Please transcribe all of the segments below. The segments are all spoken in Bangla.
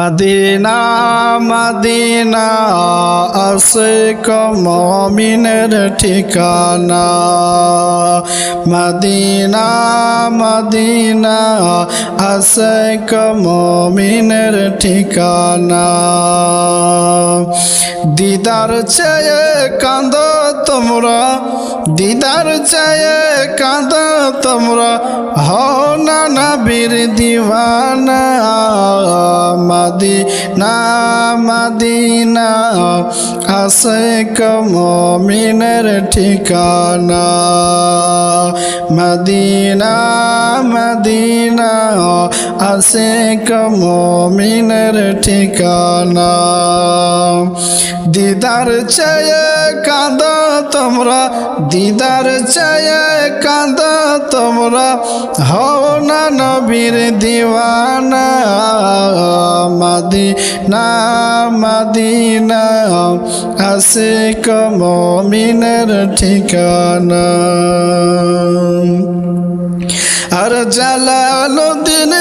মদিনা মদিনা, আছে কমিনের ঠিকানা। মদিনা মদিনা, আছে কমিনের ঠিকানা। দিদার চেয়ে কাঁদ তোমরা, দিদার চেয়ে কাঁদ তোমরা, হও না নবীর দিওয়ানা। মদিনা মদিনা আছে কমিনের ঠিকানা। মদিনা মদিনা আছে কমিনের ঠিকানা। দিদার চেয়ে কাঁদ তোমরা, দিদার চেয়ে কাঁদ তোমরা, হও না নবীর দিওয়ানা। মদিনা মদিনা আসে কমিনের ঠিকানা। আর জালালুদ্দিন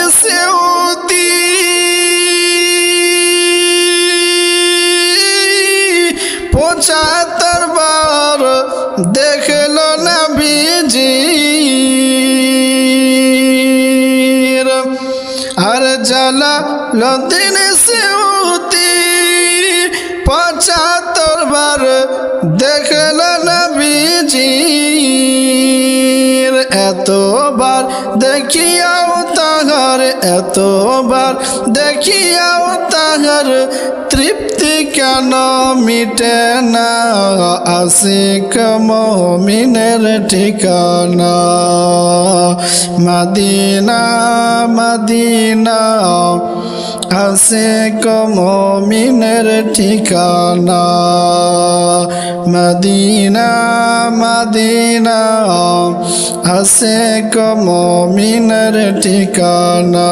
আর জালালুদ্দিন সেউতি পঁচাত্তর বার দেখল না বিজি এতবার দেখিয়াও তাহার এতবার দেখিয়াও তাহার তৃপ্তি কেন মিটে না? আশিক মমিনের ঠিকানা। মদিনা মদিনা, আশিক মমিনের ঠিকানা। মদিনা মদিনা আছে কমিনের ঠিকানা।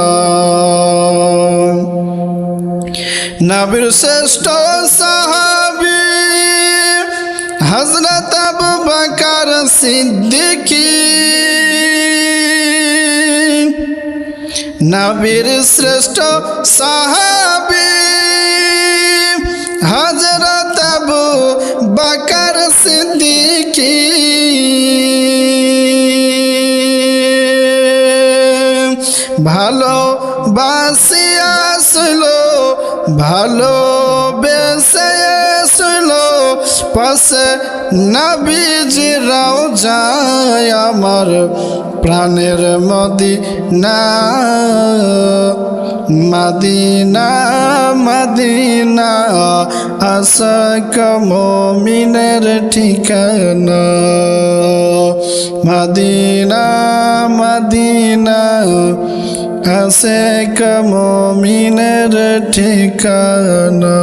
নবীর শ্রেষ্ঠ সাহাবি হজরত আবু বকর সিদ্দিকী। নবীর শ্রেষ্ঠ সাহাবি হজরত আবু বকর সিদ্দিকী। ভালো শুলো ভালো বেসে শুলো পাশে নবীজিরাও যায় আমার প্রাণের মদিনা। মদিনা মদিনা, আশাক মমিনের ঠিকানা। মদিনা মদিনা আছে কমিনের ঠিকানা।